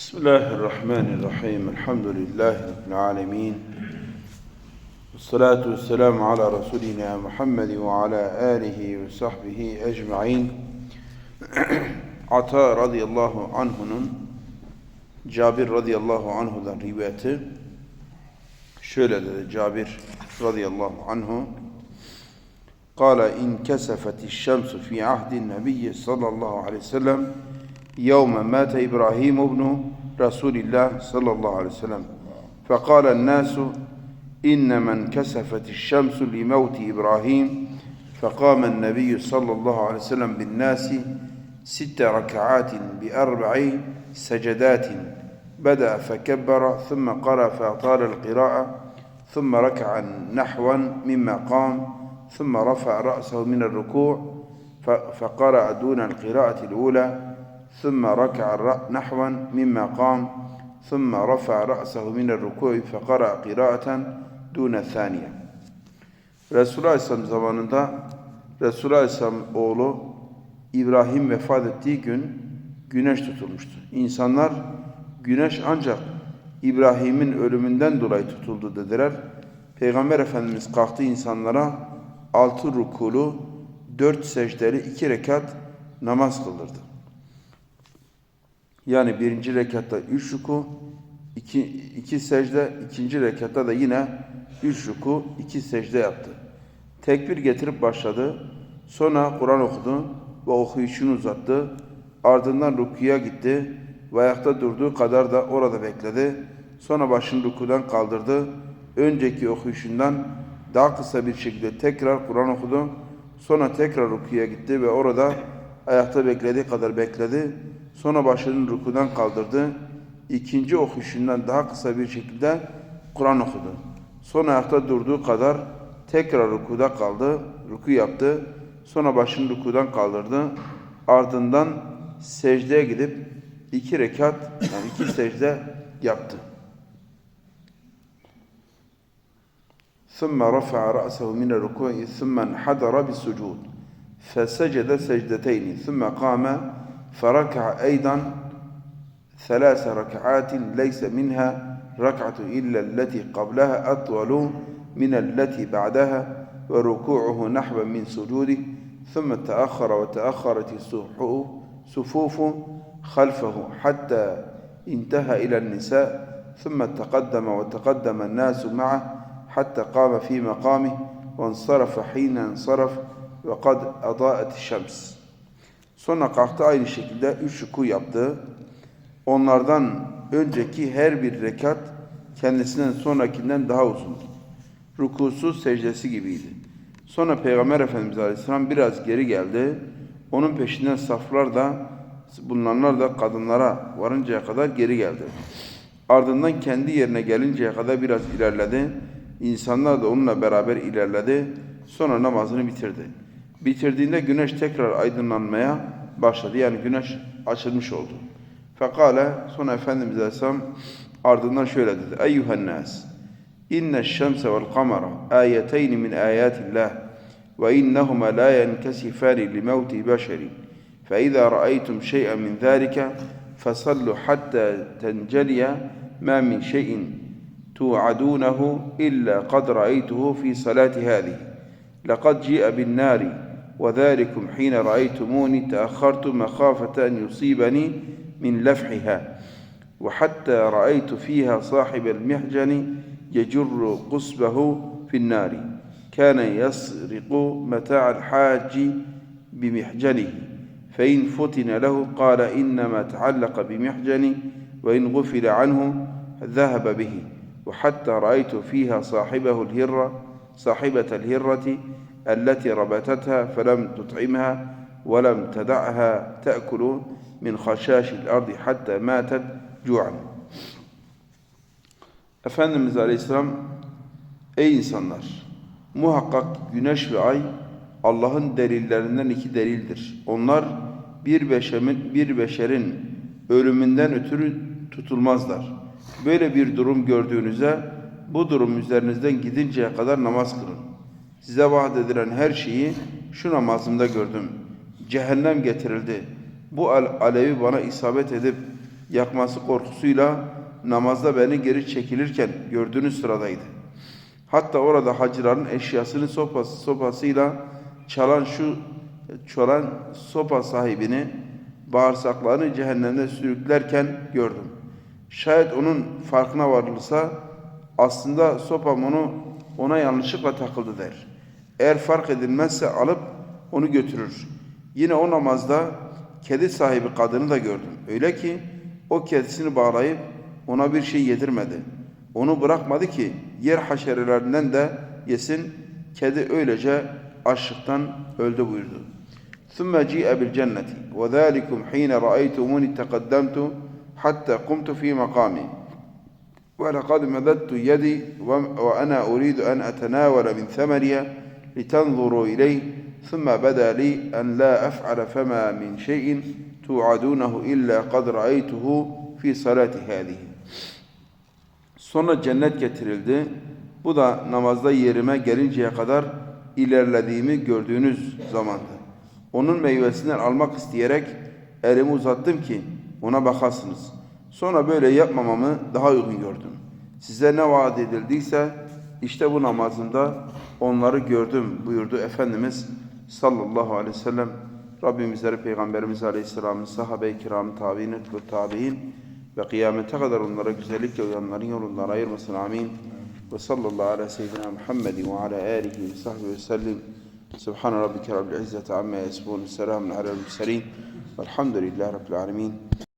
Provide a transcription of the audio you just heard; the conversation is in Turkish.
بسم الله الرحمن الرحيم الحمد لله رب العالمين والصلاة والسلام على رسولنا محمد وعلى آله وصحبه أجمعين Ata radıyallahu anh'unun Cabir radıyallahu anhu'dan rivayeti şöyle dedi Cabir radıyallahu anhu قال انكسفت الشمس في عهد النبي صلى الله عليه وسلم يوم مات إبراهيم ابن رسول الله صلى الله عليه وسلم. فقال الناس إنما انكسفت الشمس لموت إبراهيم فقام النبي صلى الله عليه وسلم بالناس ست ركعات بأربع سجدات. بدأ فكبر ثم قرأ فأطال القراءة ثم ركع نحوا مما قام ثم رفع رأسه من الركوع فقرأ دون القراءة الأولى. ثم ركع الر- نحوا مما قام ثم رفع رأسه من الركوع فقرأ قراءة دون الثانية Resulullah Aleyhisselam zamanında Resulullah Aleyhisselam oğlu İbrahim vefat ettiği gün güneş tutulmuştu. İnsanlar güneş ancak İbrahim'in ölümünden dolayı tutuldu dediler. Peygamber Efendimiz kalktı insanlara altı rukulu, dört secdeli iki rekat namaz kıldırdı. Yani birinci rekatta üç ruku, iki, iki secde, ikinci rekatta da yine üç ruku, iki secde yaptı. Tekbir getirip başladı. Sonra Kur'an okudu ve okuyuşunu uzattı. Ardından rukuya gitti ve ayakta durduğu kadar da orada bekledi. Sonra başını rukudan kaldırdı. Önceki okuyuşundan daha kısa bir şekilde tekrar Kur'an okudu. Sonra tekrar rukuya gitti ve orada ayakta beklediği kadar bekledi. Sonra başını rukudan kaldırdı. İkinci okuyuşundan daha kısa bir şekilde Kur'an okudu. Sonra ayakta durduğu kadar tekrar rukuda kaldı, ruku yaptı. Sonra başını rukudan kaldırdı. Ardından secdeye gidip iki rekat, yani iki secde yaptı. ثم رفع رأسه من الركوع ثم انحدر بالسجود فسجد سجدتين ثم قام فركع أيضا ثلاث ركعات ليس منها ركعة إلا التي قبلها أطول من التي بعدها وركوعه نحو من سجوده ثم تأخر وتأخرت الصفوف صفوف خلفه حتى انتهى إلى النساء ثم تقدم وتقدم الناس معه حتى قام في مقامه وانصرف حين انصرف وقد أضاءت الشمس. Sonra kalktı aynı şekilde üç ruku yaptı. Onlardan önceki her bir rekat kendisinden sonrakinden daha uzundu. Rukusu secdesi gibiydi. Sonra Peygamber Efendimiz Aleyhisselam biraz geri geldi. Onun peşinden saflar da bulunanlar da kadınlara varıncaya kadar geri geldi. Ardından kendi yerine gelinceye kadar biraz ilerledi. İnsanlar da onunla beraber ilerledi. Sonra namazını bitirdi. Bitirdiğinde güneş tekrar aydınlanmaya başladı. Yani güneş açılmış oldu. Fekale sonra Efendimiz Aleyhisselam ardından şöyle dedi. Eyyühen nas inne şemse vel kamera ayeteyni min ayatillah ve innehuma la yenkesifani li mevti beşeri فإذا رأيتم شيئا من ذلك فصلوا حتى تنجلي ما من شيء توعدونه إلا قد رأيته في صلاة هذه لقد جيء بالنار وذلكم حين رأيتموني تأخرت مخافة أن يصيبني من لفحها وحتى رأيت فيها صاحب المحجن يجر قصبه في النار كان يسرق متاع الحاج بمحجنه فإن فتن له قال إنما تعلق بمحجني وإن غفل عنه ذهب به وحتى رأيت فيها صاحبه الهرة صاحبة الهرة التي ربتتها فلم تطعمها ولم تدعها تأكل من خشاش الأرض حتى ماتت جوعا Efendimiz Aleyhisselam Ey insanlar! Muhakkak güneş ve ay Allah'ın delillerinden iki delildir. Onlar bir beşerin, bir beşerin ölümünden ötürü tutulmazlar. Böyle bir durum gördüğünüzde bu durum üzerinizden gidinceye kadar namaz kılın. Size vaat edilen her şeyi şu namazımda gördüm. Cehennem getirildi. Bu al- alevi bana isabet edip yakması korkusuyla namazda beni geri çekilirken gördüğünüz sıradaydı. Hatta orada hacıların eşyasını sopası, sopasıyla çalan şu çalan sopa sahibini bağırsaklarını cehennemde sürüklerken gördüm. Şayet onun farkına varılırsa aslında sopam onu ona yanlışlıkla takıldı der. Eğer fark edilmezse alıp onu götürür. Yine o namazda kedi sahibi kadını da gördüm. Öyle ki o kedisini bağlayıp ona bir şey yedirmedi. Onu bırakmadı ki yer haşerelerinden de yesin. Kedi öylece açlıktan öldü buyurdu. ثم جيء بالجنة وذلكم حين رأيتموني تقدمت حتى قمت في مقامي ولقد مددت يدي وأنا أريد أن أتناول من ثمرها لتنظروا إليه ثم بدا لي أن لا أفعل فما من شيء توعدونه إلا قد رأيته في صلاة هذه Sonra cennet getirildi. Bu da namazda yerime gelinceye kadar ilerlediğimi gördüğünüz zamandı. Onun meyvesinden almak isteyerek elimi uzattım ki ona bakasınız. Sonra böyle yapmamamı daha uygun gördüm. Size ne vaat edildiyse işte bu namazımda onları gördüm buyurdu Efendimiz sallallahu aleyhi ve sellem. Rabbimizleri Peygamberimiz Aleyhisselam'ın sahabe-i kiramı tabi'in, etbü tabi'in ve kıyamete kadar onlara güzellikle uyanların yolundan ayırmasın. Amin. Ve sallallahu ala seyyidina Muhammedin ve ala alihi ve sahbihi ve sellim. Subhan rabbike rabbil izzeti amma yasifun. Selamun alel murselin. Velhamdülillahi rabbil alemin.